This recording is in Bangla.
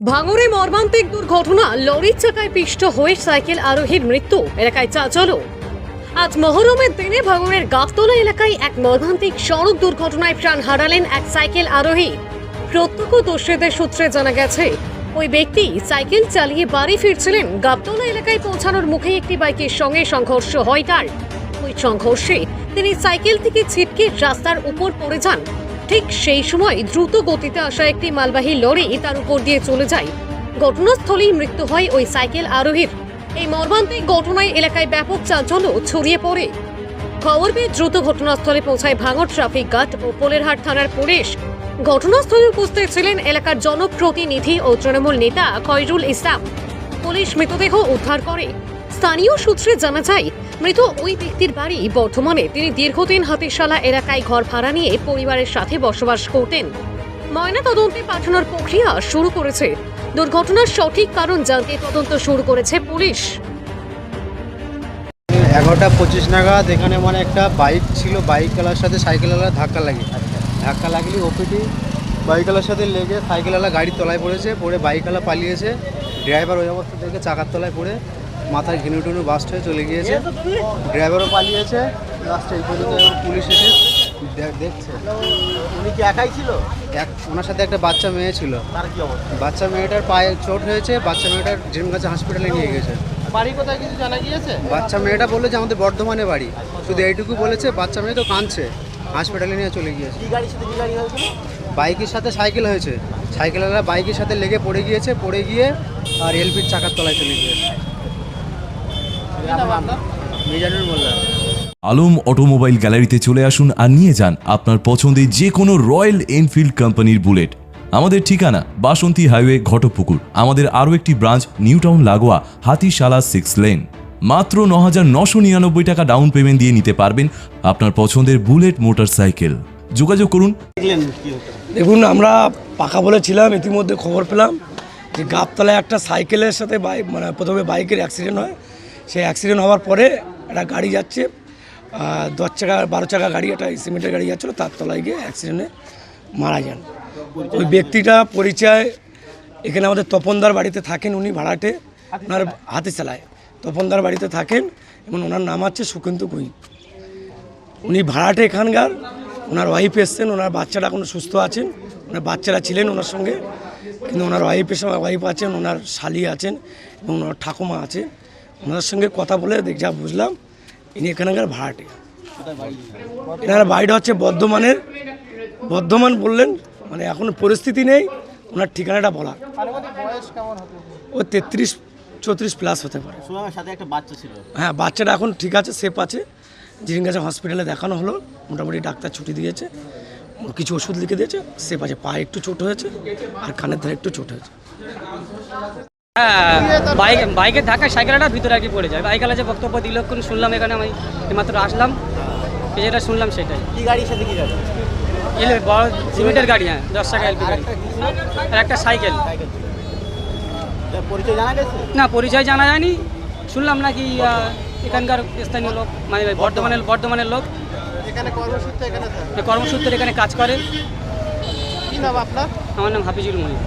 ভাঙড়ে মর্মান্তিক দুর্ঘটনা, লরির চাকায় পিষ্ট হয়ে সাইকেল আরোহীর মৃত্যু, এলাকায় চাঞ্চল্য আজ মহরমের দিনে ভাঙরের গাছতলা এলাকায় এক মর্মান্তিক সড়ক দুর্ঘটনায় প্রাণ হারালেন এক সাইকেল আরোহী। প্রত্যক্ষদর্শীদের সূত্রে জানা গেছে, ওই ব্যক্তি সাইকেল চালিয়ে বাড়ি ফিরছিলেন। গাবতলা এলাকায় পৌঁছানোর মুখে একটি বাইকের সঙ্গে সংঘর্ষ হয় তার। ওই সংঘর্ষে তিনি সাইকেল থেকে ছিটকে রাস্তার উপর পড়ে যান। ঠিক সেই সময় দ্রুত গতিতে আসা একটি মালবাহী লরি তার উপর দিয়ে চলে যায়। ঘটনাস্থলেই মৃত্যু হয় ওই সাইকেল আরোহীর। এই মর্মান্তিক ঘটনায় এলাকায় ব্যাপক চাঞ্চল্য ছড়িয়ে পড়ে। খবর পেয়ে দ্রুত ঘটনাস্থলে পৌঁছায় ভাঙর ট্রাফিক গার্ড ও পোলেরহাট থানার পুলিশ। ঘটনাস্থলে উপস্থিত ছিলেন এলাকার জনপ্রতিনিধি ও তৃণমূল নেতা খয়রুল ইসলাম। পুলিশ মৃতদেহ উদ্ধার করে। স্থানীয় সূত্রে জানা যায় মৃত ওই ব্যক্তির বাড়ি বর্ধমানে। তিনি দীর্ঘদিন হাতিশালা এলাকায় ঘর ভাড়া নিয়ে পরিবারের সাথে বসবাস করতেন। ময়না তদন্তে পাঠানোর প্রক্রিয়া শুরু করেছে। দুর্ঘটনার সঠিক কারণ জানতে তদন্ত শুরু করেছে পুলিশ। এগারোটা পঁচিশ নাগাদ এখানে মানে একটা বাইক ছিল, বাইক বাইকওয়ালার সাথে সাইকেলওয়ালা ধাক্কা লাগে। ধাক্কা লাগলে ওপিটি বাইকওয়ালার সাথে লেগে সাইকেলওয়ালা গাড়ির তলায় পড়েছে, পড়ে বাইকওয়ালা পালিয়েছে। ড্রাইভার ওই অবস্থা থেকে চাকার তলায় পড়ে। মাথায় ঘিনু টুনু বাস্ট হয়ে চলে গিয়েছে। ড্রাইভারও পালিয়েছে। লাস্টে এই পর্যন্ত পুলিশ এসে দেখছে। উনি কি একাই ছিল? এক ওনার সাথে একটা বাচ্চা মেয়ে ছিল। তার কি অবস্থা? বাচ্চা মেয়েটার পায়ে চোট হয়েছে বাচ্চা মেয়েটার জিমগাছা হসপিটালে নিয়ে গেছে। বাড়ি কোথায় কিছু জানা গিয়েছে? বাচ্চা মেয়েটা বলল যে আমাদের বর্ধমানে বাড়ি। শুধু এইটুকু বলেছে বাচ্চা মেয়ে তো কাঁদছে। হাসপাতালে নিয়ে চলে গিয়েছে। বাইকের সাথে সাইকেল হয়েছে। সাইকেলওয়ালা বাইকের সাথে লেগে পড়ে গিয়েছে পড়ে গিয়ে আর এলপির চাকার তলায় চলে গিয়েছে। আলম অটোমোবাইল গ্যালারিতে চলে আসুন আর নিয়ে যান আপনার পছন্দের যে কোনো রয়্যাল এনফিল্ড কোম্পানির বুলেট। আমাদের ঠিকানা, বাসন্তী হাইওয়ে ঘটপুকুর আমাদের আরও একটি ব্রাঞ্চ নিউ টাউন লাগোয়া, হাতিশালা, সিক্স লেন। মাত্র ন হাজার নশো নিরানব্বই টাকা ডাউন পেমেন্ট দিয়ে নিতে পারবেন আপনার পছন্দের বুলেট মোটরসাইকেল। যোগাযোগ করুন। দেখুন, আমরা পাকা বলেছিলাম ইতিমধ্যে খবর পেলাম যে গাবতলায় একটা সাইকেলের সাথে বাইক মানে প্রথমে বাইকের অ্যাক্সিডেন্ট হয়। সেই অ্যাক্সিডেন্ট হওয়ার পরে একটা গাড়ি যাচ্ছে দশ চাকা, বারো চাকা গাড়ি, একটা সিমেন্টের গাড়ি যাচ্ছিল, তার তলায় গিয়ে অ্যাক্সিডেন্টে মারা যান। ওই ব্যক্তিটা পরিচয়, এখানে আমাদের তপনদার বাড়িতে থাকেন উনি ভাড়াটে, ওনার হাতে চালায়। তপনদার বাড়িতে থাকেন এবং ওনার নাম হচ্ছে সুকেন্তু কুইন উনি ভাড়াটে এখানকার, ওনার ওয়াইফ এসছেন, ওনার বাচ্চারা এখন সুস্থ আছেন, ওনার বাচ্চারা ছিলেন ওনার সঙ্গে, কিন্তু ওনার ওয়াইফের সঙ্গে ওয়াইফ আছেন, ওনার শালি আছেন এবং ওনার ঠাকুমা আছে ওনার সঙ্গে কথা বলে দেখ যা বুঝলাম ইনি এখানকার ভাড়াটে। এনার বাড়িটা হচ্ছে বর্ধমানের। বর্ধমান বললেন মানে এখন পরিস্থিতি নেই ওনার ঠিকানাটা বলা ও তেত্রিশ চৌত্রিশ প্লাস হতে পারে। হ্যাঁ বাচ্চাটা এখন ঠিক আছে সেফ আছে। জিরিঙ্গাছা হসপিটালে দেখানো হলো মোটামুটি ডাক্তার ছুটি দিয়েছে। কিছু ওষুধ লিখে দিয়েছে সেফ আছে। পায়ে একটু চোট হয়েছে আর কানের ধারে একটু চোট হয়েছে। হ্যাঁ বাইক বাইকের ধাক্কায় সাইকেলটা ভিতরে আর কি পড়ে যায়। বাইকালা যে বক্তব্য দিল কোন শুনলাম এখানে আমি মাত্র আসলাম। যেটা শুনলাম সেটাই। কি গাড়ির সাথে কি গাড়ি? বড় সিমেন্টের গাড়ি হ্যাঁ দশ টাকা এলপি গাড়ি। আর একটা সাইকেল। পরিচয় জানা গেছে? না পরিচয় জানা যায়নি। শুনলাম নাকি এখানকার স্থানীয় লোক মানে বর্ধমানের বর্ধমানের লোক। এখানে কর্মসূত্রে এখানে কর্মসূত্রে এখানে কাজ করে। কি নাম আপনার? আমার নাম হাফিজুল মহিম